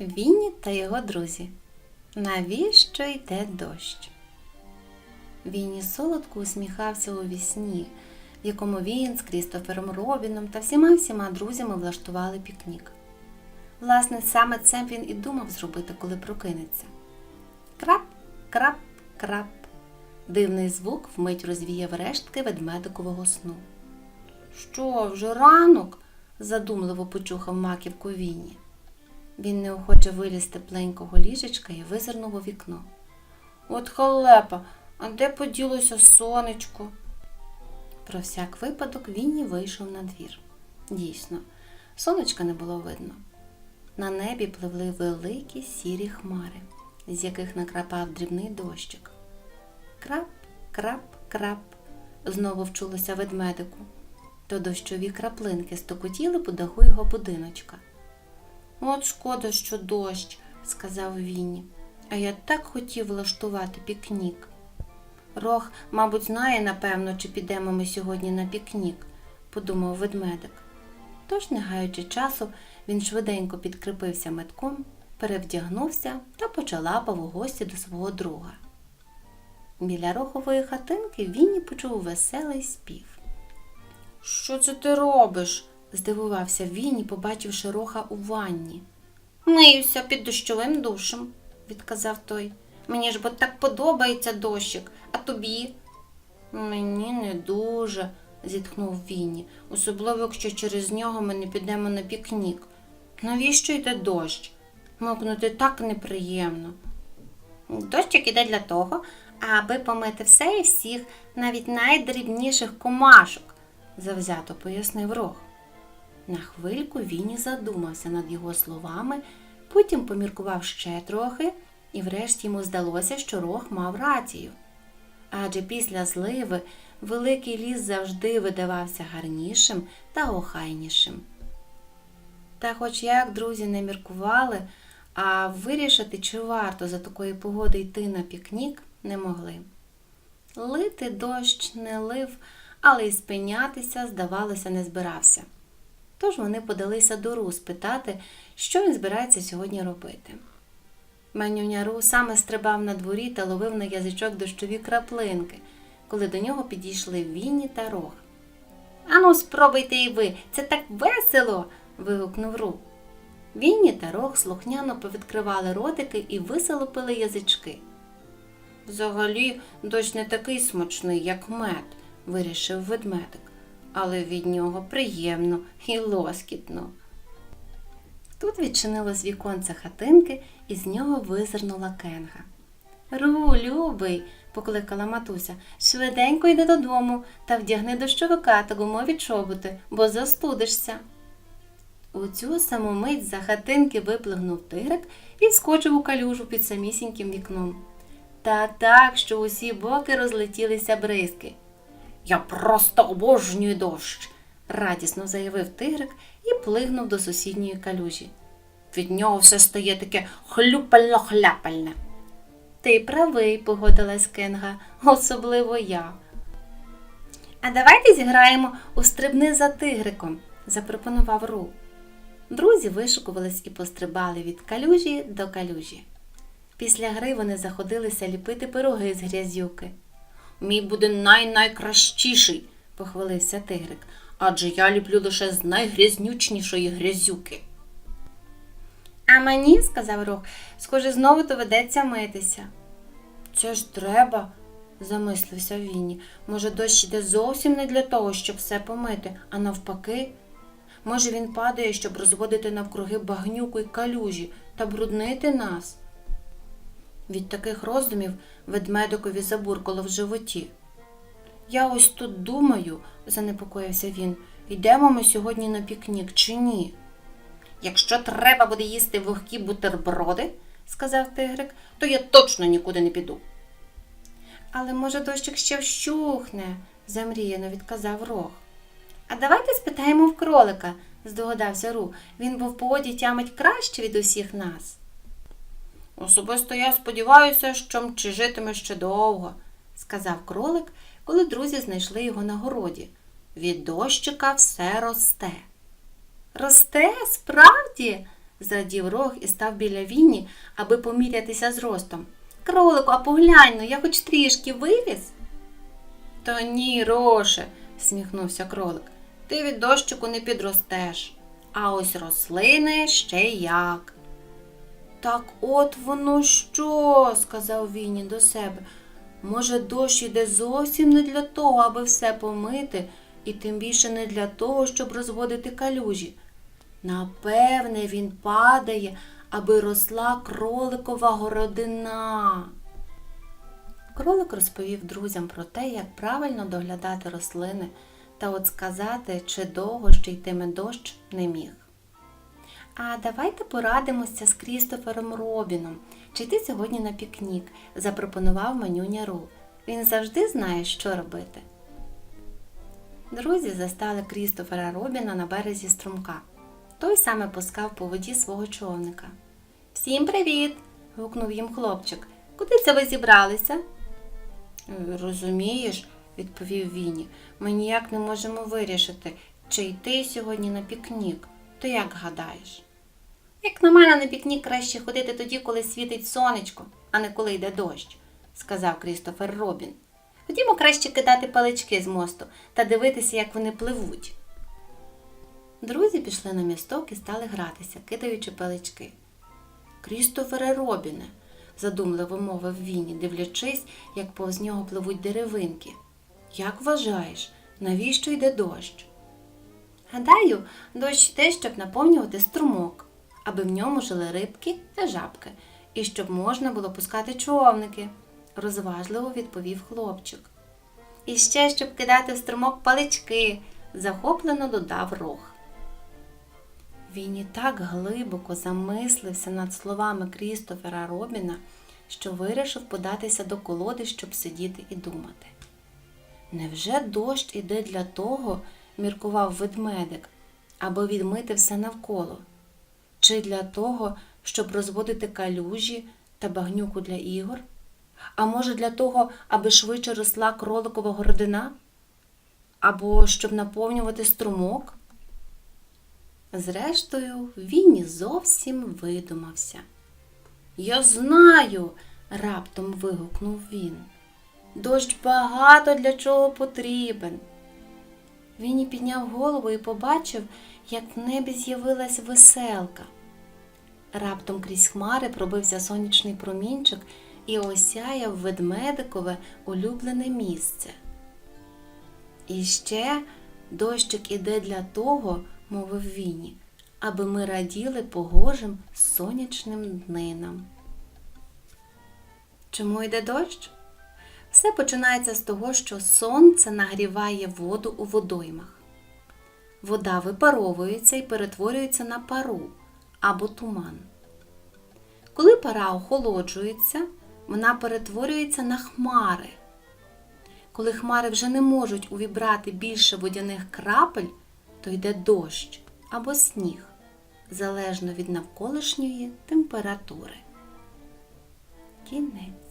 Вінні та його друзі. Навіщо йде дощ? Вінні солодко усміхався у вісні, в якому він з Крістофером Робіном та всіма всіма друзями влаштували пікнік. Власне, саме це він і думав зробити, коли прокинеться. Крап, крап, крап. Дивний звук вмить розвіяв рештки ведмедикового сну. Що, вже ранок? задумливо почухав маківку Вінні. Він неохоче виліз з тепленького ліжечка і визирнув у вікно. От халепа, а де поділося сонечко? Про всяк випадок Вінні вийшов на двір. Дійсно, сонечка не було видно. На небі пливли великі сірі хмари, з яких накрапав дрібний дощик. Крап, крап, крап, знову вчулося ведмедику. То дощові краплинки стокотіли по даху його будиночка. От шкода, що дощ, сказав Вінні, а я так хотів влаштувати пікнік. Рог, мабуть, знає, напевно, чи підемо ми сьогодні на пікнік, подумав ведмедик. Тож, не гаючи часу, він швиденько підкріпився метком, перевдягнувся та почалапав у гості до свого друга. Біля рохової хатинки Вінні почув веселий спів. Що це ти робиш? Здивувався Вінні, побачивши роха у ванні. Миюся під дощовим душем, відказав той. Мені ж бо так подобається дощик, а тобі? Мені не дуже, зітхнув Вінні, особливо, якщо через нього ми не підемо на пікнік. Навіщо йде дощ? Мокнути так неприємно. Дощик іде для того, аби помити все і всіх, навіть найдрібніших комашок, завзято пояснив рог. На хвильку Вінні задумався над його словами, потім поміркував ще трохи, і врешті йому здалося, що рог мав рацію. Адже після зливи великий ліс завжди видавався гарнішим та охайнішим. Та хоч як друзі не міркували, а вирішити, чи варто за такої погоди йти на пікнік, не могли. Лити дощ не лив, але й спинятися, здавалося, не збирався. Тож вони подалися до Ру спитати, що він збирається сьогодні робити. Манюня Ру саме стрибав на дворі та ловив на язичок дощові краплинки, коли до нього підійшли Вінні та Рог. Ану, спробуйте і ви, це так весело. вигукнув Ру. Вінні та Рог слухняно повідкривали ротики і висолопили язички. Взагалі, дощ не такий смачний, як мед, вирішив ведмедик, але від нього приємно і лоскітно. Тут відчинилось віконце хатинки, і з нього визирнула кенга. Ру, любий, покликала матуся, швиденько йди додому та вдягни дощовика та гумові чоботи, бо застудишся. У цю саму мить за хатинки виплигнув тигрик і вскочив у калюжу під самісіньким вікном. Та так, що усі боки розлетілися бризки. Я просто обожнюю дощ, радісно заявив тигрик і плигнув до сусідньої калюжі. Від нього все стає таке хлюпально-хляпальне. Ти правий, погодилась Кенга, особливо я. А давайте зіграємо у стрибни за тигриком, запропонував Ру. Друзі вишукувались і пострибали від калюжі до калюжі. Після гри вони заходилися ліпити пироги з грязюки. Мій буде най-найкращіший, похвалився тигрик, адже я ліплю лише з найгрязнючнішої грязюки. А мені, сказав Рог, схоже, знову доведеться митися. Це ж треба, замислився Вінні. Може, дощ іде зовсім не для того, щоб все помити, а навпаки. Може, він падає, щоб розводити навкруги багнюку й калюжі та бруднити нас. Від таких роздумів ведмедикові забуркало в животі. Я ось тут думаю, занепокоївся він, йдемо ми сьогодні на пікнік чи ні? Якщо треба буде їсти вогкі бутерброди, сказав тигрик, то я точно нікуди не піду. Але, може, дощик ще вщухне, замріяно відказав рог. А давайте спитаємо в кролика, здогадався Ру. Він був по воді тямить краще від усіх нас. Особисто я сподіваюся, що мчи житиме ще довго, сказав кролик, коли друзі знайшли його на городі. Від дощика все росте. Росте, справді? зрадів рог і став біля Вінні, аби помірятися з ростом. Кролику, а поглянь, ну я хоч трішки виріс. Та ні, Роше, сміхнувся кролик. Ти від дощику не підростеш. А ось рослини ще як. Так от воно що, сказав Вінні до себе. Може, дощ іде зовсім не для того, аби все помити, і тим більше не для того, щоб розводити калюжі. Напевне, він падає, аби росла кроликова городина. Кролик розповів друзям про те, як правильно доглядати рослини, та от сказати, чи довго ще йтиме дощ, не міг. А давайте порадимося з Крістофером Робіном. Чи йти сьогодні на пікнік? запропонував манюня Ру. Він завжди знає, що робити. Друзі застали Крістофера Робіна на березі струмка. Той саме пускав по воді свого човника. Всім привіт! гукнув їм хлопчик. Куди це ви зібралися? «Е, Розумієш, відповів Вінні, ми ніяк не можемо вирішити, чи йти сьогодні на пікнік. Ти як гадаєш? Як на мене, на пікнік краще ходити тоді, коли світить сонечко, а не коли йде дощ, сказав Крістофер Робін. Ходімо краще кидати палички з мосту та дивитися, як вони пливуть. Друзі пішли на місток і стали гратися, кидаючи палички. Крістофере Робіне, задумливо мовив Вінні, дивлячись, як повз нього пливуть деревинки. Як вважаєш, навіщо йде дощ? Гадаю, дощ йде, щоб наповнювати струмок, аби в ньому жили рибки та жабки, і щоб можна було пускати човники, розважливо відповів хлопчик. І ще щоб кидати в струмок палички, захоплено додав рог. Він і так глибоко замислився над словами Крістофера Робіна, що вирішив податися до колоди, щоб сидіти і думати. Невже дощ іде для того, міркував ведмедик, аби відмити все навколо? Чи для того, щоб розводити калюжі та багнюку для ігор? А може для того, аби швидше росла кроликова городина? Або щоб наповнювати струмок? Зрештою, Вінні зовсім видумався. Я знаю, раптом вигукнув він. Дощ багато для чого потрібен. Вінні підняв голову і побачив, як в небі з'явилась веселка. Раптом крізь хмари пробився сонячний промінчик і осяяв ведмедикове улюблене місце. І ще дощик іде для того, мовив Вінні, аби ми раділи погожим сонячним днинам. Чому йде дощ? Все починається з того, що сонце нагріває воду у водоймах. Вода випаровується і перетворюється на пару або туман. Коли пара охолоджується, вона перетворюється на хмари. Коли хмари вже не можуть увібрати більше водяних крапель, то йде дощ або сніг, залежно від навколишньої температури. Кінець.